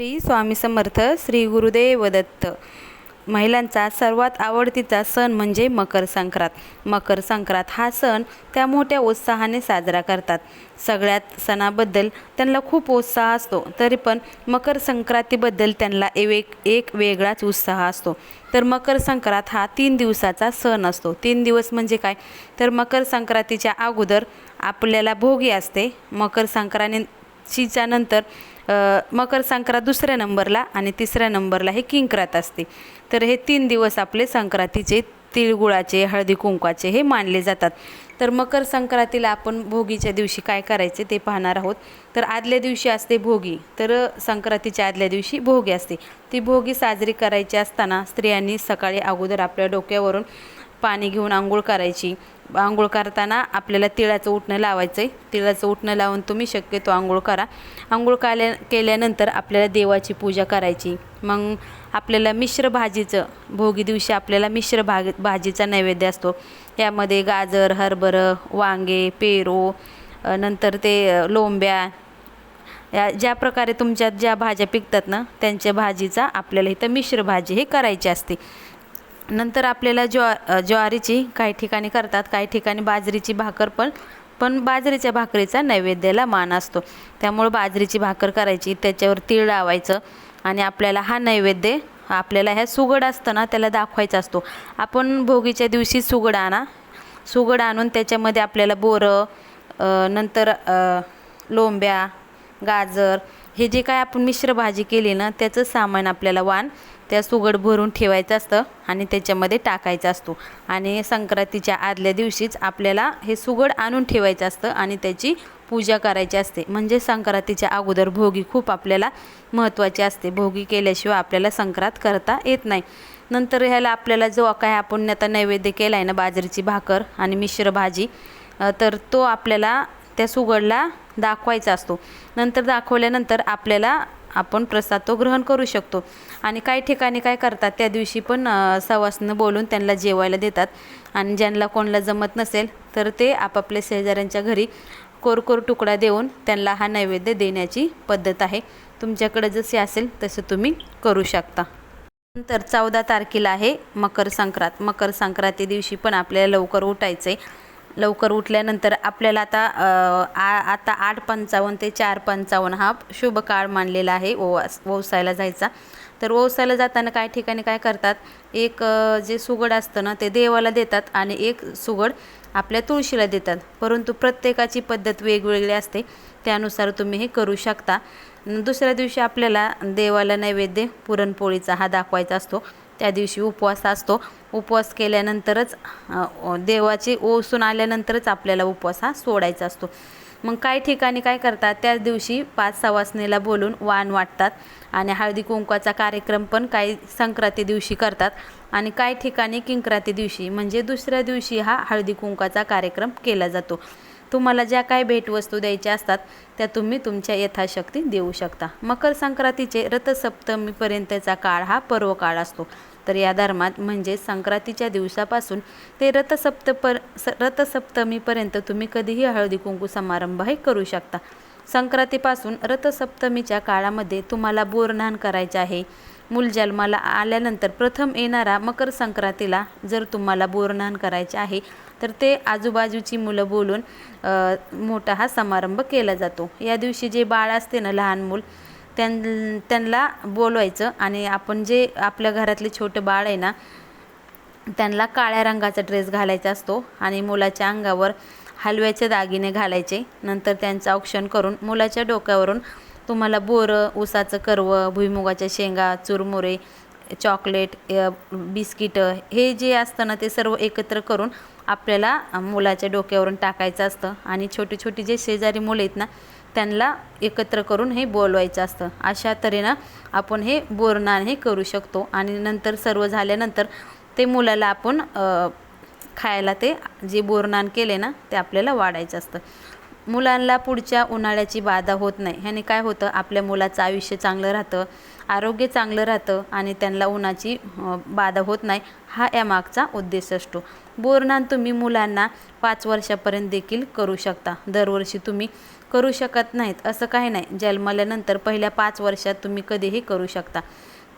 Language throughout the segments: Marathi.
श्री स्वामी समर्थ श्री गुरुदेव दत्त. महिलांचा सर्वात आवडतीचा सण म्हणजे मकर संक्रांत. मकर संक्रांत हा सण त्या मोठ्या उत्साहाने साजरा करतात. सगळ्यात सणाबद्दल त्यांना खूप उत्साह असतो तरी पण मकर संक्रांतीबद्दल त्यांना एक एक वेगळाच उत्साह असतो. तर मकर संक्रांत हा तीन दिवसाचा सण असतो. तीन दिवस म्हणजे काय? तर मकर संक्रांतीच्या अगोदर आपल्याला भोगी असते. मकर संक्रांतीच्या नंतर मकर संक्रांत दुसऱ्या नंबरला आणि तिसऱ्या नंबरला हे किंक्रात असते. तर हे तीन दिवस आपले संक्रांतीचे तिळगुळाचे हळदी कुंकवाचे हे मानले जातात. तर मकर संक्रांतीला आपण भोगीच्या दिवशी काय करायचे ते पाहणार आहोत. तर आदल्या दिवशी असते भोगी. तर संक्रांतीच्या आदल्या दिवशी भोगी असते. ती भोगी साजरी करायची असताना स्त्रियांनी सकाळी अगोदर आपल्या डोक्यावरून पाणी घेऊन आंघोळ करायची. आंघोळ करताना आपल्याला तिळाचं उठणं लावायचं आहे तिळाचं उठणं लावून तुम्ही शक्यतो आंघोळ करा. आंघोळ काल्या केल्यानंतर आपल्याला देवाची पूजा करायची. मग आपल्याला मिश्र भाजीचं भोगी दिवशी आपल्याला मिश्र भाग भाजीचा नैवेद्य असतो. यामध्ये गाजर हरभरं वांगे पेरू नंतर ते लोंब्या या ज्या प्रकारे तुमच्यात ज्या भाज्या पिकतात ना त्यांच्या भाजीचा आपल्याला इथं मिश्र भाजी हे करायची असते. नंतर आपल्याला ज्वा ज्वारीची काही ठिकाणी करतात काही ठिकाणी बाजरीची भाकर पण पण बाजरीच्या भाकरीचा नैवेद्याला मान असतो. त्यामुळं बाजरीची भाकर करायची त्याच्यावर तीळ लावायचं आणि आपल्याला हा नैवेद्य आपल्याला ह्या सुगड असतं ना त्याला दाखवायचा असतो. आपण भोगीच्या दिवशी सुगड आणा. सुगड आणून त्याच्यामध्ये आपल्याला बोरं नंतर लोंब्या गाजर हे जे काय आपण मिश्र भाजी केली ना त्याचं सामान आपल्याला वाण त्या सुगड भरून ठेवायचं असतं आणि त्याच्यामध्ये टाकायचं असतो. आणि संक्रांतीच्या आदल्या दिवशीच आपल्याला हे सुगड आणून ठेवायचं असतं आणि त्याची पूजा करायची असते. म्हणजे संक्रांतीच्या अगोदर भोगी खूप आपल्याला महत्त्वाची असते. भोगी केल्याशिवाय आपल्याला संक्रांत करता येत नाही. नंतर ह्याला आपल्याला जो काय आपण आता नैवेद्य केला आहे ना बाजरीची भाकर आणि मिश्र भाजी तर तो आपल्याला त्या सुगडला दाखवायचा असतो. नंतर दाखवल्यानंतर आपल्याला आपण प्रसाद तो ग्रहण करू शकतो. आणि काही ठिकाणी काय करतात त्या दिवशी पण सवासनं बोलून त्यांना जेवायला देतात. आणि ज्यांना कोणाला जमत नसेल तर ते आपापल्या शेजाऱ्यांच्या घरी कोरकोर तुकडा देऊन त्यांना हा नैवेद्य देण्याची पद्धत आहे. तुमच्याकडे जसे असेल तसं तुम्ही करू शकता. नंतर चौदा तारखेला आहे मकर संक्रांत. मकर संक्रांती दिवशी पण आपल्याला लवकर उठायचं आहे लवकर उठल्यानंतर आपल्याला आता आ आता आठ पंचावन्न ते चार पंचावन्न हा शुभ काळ मानलेला आहे ओवास ओवसायला जायचा. तर ओवसायला जाताना काही ठिकाणी काय करतात? एक जे सुगड असतं ना ते देवाला देतात आणि एक सुगड आपल्या तुळशीला देतात. परंतु प्रत्येकाची पद्धत वेगवेगळी असते. त्यानुसार तुम्ही हे करू शकता. दुसऱ्या दिवशी आपल्याला देवाला नैवेद्य पुरणपोळीचा हा दाखवायचा असतो. त्या दिवशी उपवास असतो. उपवास केल्यानंतरच देवाची देवाचे ओसून आल्यानंतरच आपल्याला उपवास हा सोडायचा असतो. मग काही ठिकाणी काय करतात त्याच दिवशी पाच सवासनेला बोलून वाण वाटतात आणि हळदी कुंकवाचा कार्यक्रम पण काही संक्रांती दिवशी करतात आणि काही ठिकाणी किंक्रांती दिवशी म्हणजे दुसऱ्या दिवशी हा हळदी कुंकवाचा कार्यक्रम केला जातो. तुम्हाला ज्या काही भेटवस्तू द्यायच्या असतात त्या तुम्ही तुमच्या यथाशक्ती देऊ शकता. मकर संक्रांतीचे रथसप्तमीपर्यंतचा काळ हा पर्व काळ असतो. तर या धर्मात म्हणजे संक्रांतीच्या दिवसापासून ते रथसप्तपर स रथसप्तमीपर्यंत तुम्ही कधीही हळदी कुंकू समारंभ हे करू शकता. संक्रांतीपासून रथसप्तमीच्या काळामध्ये तुम्हाला बोरनान करायचे आहे. मूल जन्माला आल्यानंतर प्रथम येणारा मकर संक्रांतीला जर तुम्हाला बोरनान करायचे आहे तर ते आजूबाजूची मुलं बोलून मोठा हा समारंभ केला जातो. या दिवशी जे बाळ असते ना लहान मूल त्यां त्यांना बोलवायचं आणि आपण जे आपल्या घरातले छोटं बाळ आहे ना त्यांना काळ्या रंगाचा ड्रेस घालायचा असतो आणि मुलाच्या अंगावर हलव्याचे दागिने घालायचे. नंतर त्यांचं औक्षण करून मुलाच्या डोक्यावरून तुम्हाला बोरं ऊसाचं करवं भुईमुगाच्या शेंगा चुरमुरे चॉकलेट बिस्किटं हे जे असतं ना ते सर्व एकत्र करून आपल्याला मुलाच्या डोक्यावरून टाकायचं असतं. आणि छोटी छोटी जे शेजारी मुलं आहेत ना त्यांना एकत्र करून हे बोलवायचं असतं. अशा तऱ्हेनं आपण हे बोरनान हे करू शकतो. आणि नंतर सर्व झाल्यानंतर ते मुलाला आपण खायला ते जे बोरनान केले ना ते आपल्याला वाढायचं असतं. मुलांना पुढच्या उन्हाळ्याची बाधा होत नाही. ह्याने काय होतं? आपल्या मुलाचं आयुष्य चांगलं राहतं. आरोग्य चांगलं राहतं आणि त्यांना उन्हाची बाधा होत नाही हा यामागचा उद्देश असतो. बोरनान तुम्ही मुलांना पाच वर्षापर्यंत देखील करू शकता. दरवर्षी तुम्ही करू शकत नाहीत असं काही नाही. जन्मल्यानंतर पहिल्या पाच वर्षात तुम्ही कधीही करू शकता.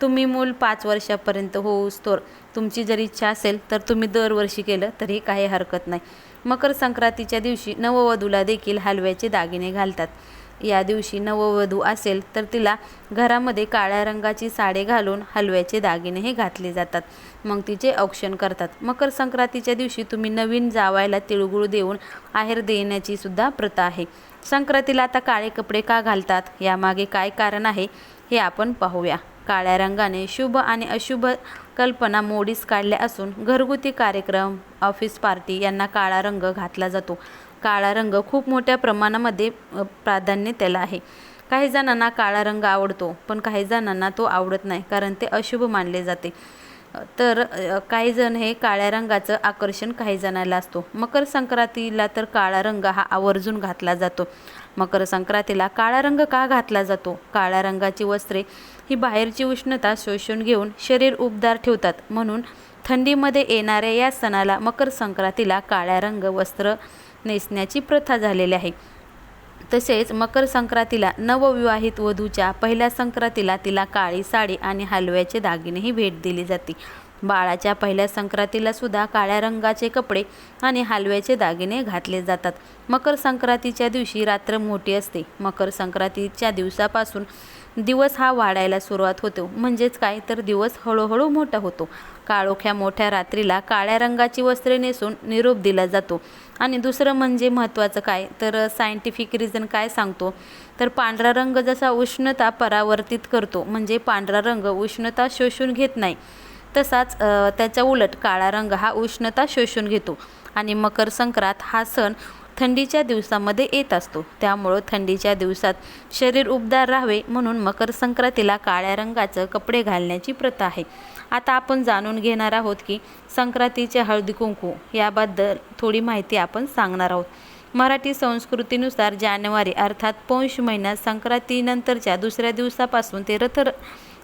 तुम्ही मूल पाच वर्षापर्यंत होऊस तर तुमची जर इच्छा असेल तर तुम्ही दरवर्षी केलं तरी काही हरकत नाही. मकर संक्रांतीच्या दिवशी नववधूला देखील हलव्याचे दागिने घालतात. या दिवशी नववधू असेल तर तिला घरामध्ये काळ्या रंगाची साडी घालून हलव्याचे दागिनेही घातले जातात. मग तिचे औक्षण करतात. मकर संक्रांतीच्या दिवशी तुम्ही नवीन जावायला तिळगुळ देऊन आहेर देण्याची सुद्धा प्रथा आहे. संक्रांतीला आता काळे कपडे का घालतात? यामागे काय कारण आहे? हे आपण पाहूया. काळ्या रंगाने शुभ आणि अशुभ कल्पना मोडीस काढल्या असून घरगुती कार्यक्रम ऑफिस पार्टी यांना काळा रंग घातला जातो. काळा रंग खूप मोठ्या प्रमाणामध्ये प्राधान्य त्याला आहे. काही जणांना काळा रंग आवडतो पण काही जणांना तो आवडत नाही कारण ते अशुभ मानले जाते. तर काही जण हे काळ्या रंगाचं आकर्षण काही जणाला असतो. मकर संक्रांतीला तर काळा रंग हा आवर्जून घातला जातो. मकर संक्रांतीला काळा रंग का घातला जातो? काळ्या रंगाची वस्त्रे ही बाहेरची उष्णता शोषून घेऊन शरीर उबदार ठेवतात. म्हणून थंडीमध्ये येणाऱ्या या सणाला मकर संक्रांतीला काळ्या रंग वस्त्र नेसण्याची प्रथा झालेली आहे. तसेच मकर संक्रांतीला नवविवाहित वधूच्या पहिल्या संक्रांतीला तिला काळी साडी आणि हलव्याचे दागिनेही भेट दिली जाते. बाळाच्या पहिल्या संक्रांतीला सुद्धा काळ्या रंगाचे कपडे आणि हलव्याचे दागिने घातले जातात. मकर संक्रांतीच्या दिवशी रात्र मोठी असते. मकर संक्रांतीच्या दिवसापासून दिवस हा वाढायला सुरुवात होतो. म्हणजेच काय? तर दिवस हळूहळू मोठा होतो. काळोख्या मोठ्या रात्रीला काळ्या रंगाची वस्त्रे नेसून निरोप दिला जातो. आणि दुसरं म्हणजे महत्त्वाचं काय? तर सायंटिफिक रिझन काय सांगतो? तर पांढरा रंग जसा उष्णता परावर्तित करतो म्हणजे पांढरा रंग उष्णता शोषून घेत नाही तसाच त्याच्या उलट काळा रंग हा उष्णता शोषून घेतो आणि मकर संक्रांत हा सण थंडीच्या दिवसामध्ये येत असतो. त्यामुळं थंडीच्या दिवसात शरीर उबदार राहावे म्हणून मकर संक्रांतीला काळ्या रंगाचं कपडे घालण्याची प्रथा आहे. आता आपण जाणून घेणार आहोत की संक्रांतीचे हळदी कुंकू याबद्दल थोडी माहिती आपण सांगणार आहोत. मराठी संस्कृतीनुसार जानेवारी अर्थात पौष महिन्यात संक्रांतीनंतरच्या दुसऱ्या दिवसापासून ते रथ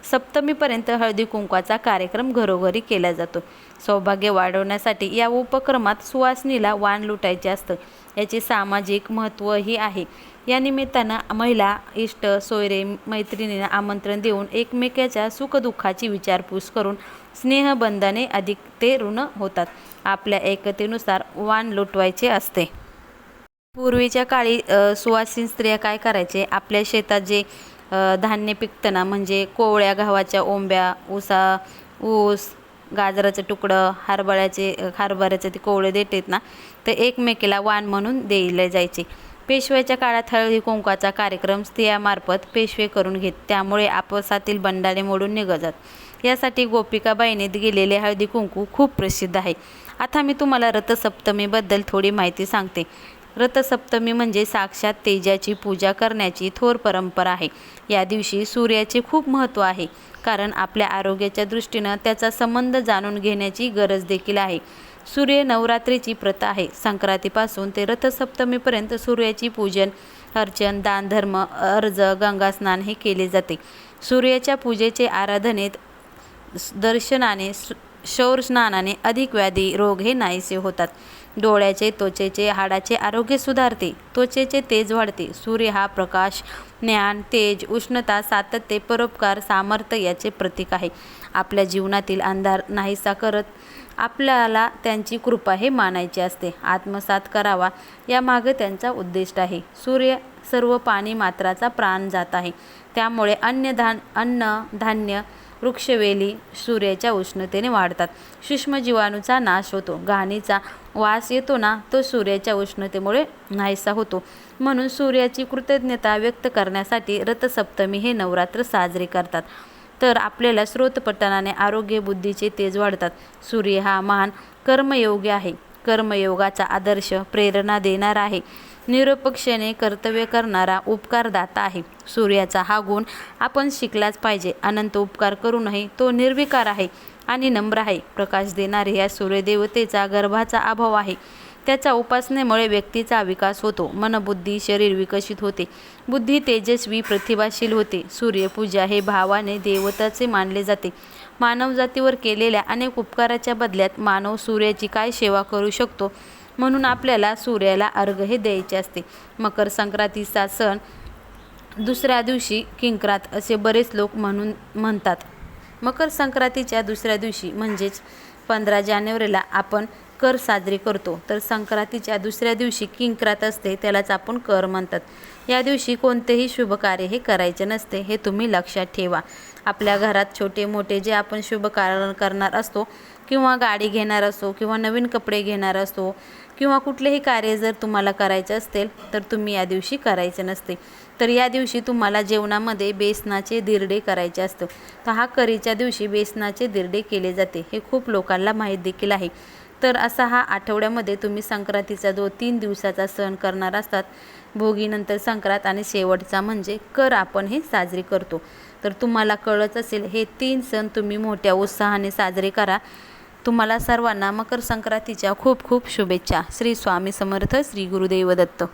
सप्तमीपर्यंत हळदी कुंकवाचा कार्यक्रम घरोघरी केला जातो. सौभाग्य वाढवण्यासाठी या उपक्रमात सुवासनीला वाण लुटायचे असतं. याचे सामाजिक महत्त्वही आहे. या निमित्तानं महिला इष्ट सोयरे मैत्रिणींना आमंत्रण देऊन एकमेकाच्या सुखदुःखाची विचारपूस करून स्नेहबंधाने अधिक ते ऋण होतात. आपल्या एकतेनुसार वाण लुटवायचे असते. पूर्वीच्या काळी सुवासीन स्त्रिया काय करायचे? आपल्या शेतात जे धान्य पिकताना म्हणजे कोवळ्या गव्हाच्या ओंब्या ऊसा ऊस गाजराचं तुकडं हरभऱ्याचे हरभऱ्याचे ते कोवळे देतात ना ते एकमेकीला वाण म्हणून दिले जायचे. पेशव्याच्या काळात हळदी कुंकवाचा कार्यक्रम स्त्रियामार्फत पेशवे करून घेत त्यामुळे आपसातील बंडाळे मोडून निघतात. यासाठी गोपिकाबाईने गेलेले हळदी कुंकू खूप प्रसिद्ध आहे. आता मी तुम्हाला रथसप्तमीबद्दल थोडी माहिती सांगते. रथसप्तमी म्हणजे साक्षात तेजाची पूजा करण्याची थोर परंपरा आहे. या दिवशी सूर्याचे खूप महत्त्व आहे कारण आपल्या आरोग्याच्या दृष्टीनं त्याचा संबंध जाणून घेण्याची गरज देखील आहे. सूर्य नवरात्रीची प्रथा आहे. संक्रांतीपासून ते रथसप्तमीपर्यंत सूर्याची पूजन अर्चन दानधर्म अर्ज गंगास्नान हे केले जाते. सूर्याच्या पूजेचे आराधनेत दर्शनाने शौरस्नानाने अधिक व्याधी रोग हे नाहीसे होतात. डोळ्याचे त्वचेचे हाडाचे आरोग्य सुधारते. त्वचेचे तेज वाढते. सूर्य हा प्रकाश ज्ञान तेज उष्णता सातत्य परोपकार सामर्थ्य याचे प्रतीक आहे. आपल्या जीवनातील अंधार नाहीसा करत आपल्याला त्यांची कृपा हे मानायची असते. आत्मसात करावा यामागे त्यांचा उद्दिष्ट आहे. सूर्य सर्व पाणी मात्राचा प्राण जात आहे. त्यामुळे अन्य धान अन्न धान्य वृक्षवेली सूर्याच्या उष्णतेने वाढतात. सूक्ष्म जीवाणूचा नाश होतो. घाणीचा वास येतो ना तो सूर्याच्या उष्णतेमुळे नाहीसा होतो. म्हणून सूर्याची कृतज्ञता व्यक्त करण्यासाठी रथसप्तमी हे नवरात्र साजरे करतात. तर आपल्याला स्रोतपठणाने आरोग्य बुद्धीचे तेज वाढतात. सूर्य हा महान कर्मयोगी आहे. कर्मयोगाचा आदर्श प्रेरणा देणारा आहे. निरपक्षने कर्तव्य करणारा उपकारदाता आहे. सूर्याचा हा गुण आपण शिकलाच पाहिजे. अनंत उपकार करूनही तो निर्विकार आहे. आणि नम्र आहे. प्रकाश देणारे या सूर्यदेवतेचा गर्भाचा अभाव आहे. त्याच्या उपासनेमुळे व्यक्तीचा विकास होतो. मनबुद्धी शरीर विकसित होते. बुद्धी तेजस्वी प्रतिभाशील होते. सूर्यपूजा हे भावाने देवताचे मानले जाते. मानवजातीवर केलेल्या अनेक उपकाराच्या बदल्यात मानव सूर्याची काय सेवा करू शकतो? म्हणून आपल्याला सूर्याला अर्घ हे द्यायचे असते. मकर संक्रांतीचा सण दुसऱ्या दिवशी किंक्रात असे बरेच लोक म्हणून म्हणतात. मकर संक्रांतीच्या दुसऱ्या दिवशी म्हणजेच पंधरा जानेवारीला आपण कर साजरी करतो. तर संक्रांतीच्या दुसऱ्या दिवशी किंक्रात असते त्यालाच आपण कर म्हणतात. या दिवशी कोणतेही शुभ कार्य हे करायचे नसते हे तुम्ही लक्षात ठेवा. आपल्या घरात छोटे मोठे जे आपण शुभ कार्य करणार असतो किंवा गाडी घेणार असो किंवा नवीन कपडे घेणार असो किंवा कुठलेही कार्य जर तुम्हाला करायचे असेल तर तुम्ही या दिवशी करायचे नसते. तर या दिवशी तुम्हाला जेवणामध्ये बेसनाचे दिरडे करायचे असतं. तर हा करीच्या दिवशी बेसनाचे दिरडे केले जाते. हे खूप लोकांना माहीत देखील आहे. तर असा हा आठवड्यामध्ये तुम्ही संक्रांतीचा जो तीन दिवसाचा सण करणार असतात भोगीनंतर संक्रांत आणि शेवटचा म्हणजे कर आपण हे साजरी करतो. तर तुम्हाला कळत असेल हे तीन सण तुम्ही मोठ्या उत्साहाने साजरे करा. तुम्हाला सर्वांना मकर संक्रांतीच्या खूप खूप शुभेच्छा. श्री स्वामी समर्थ श्री गुरुदेव दत्त.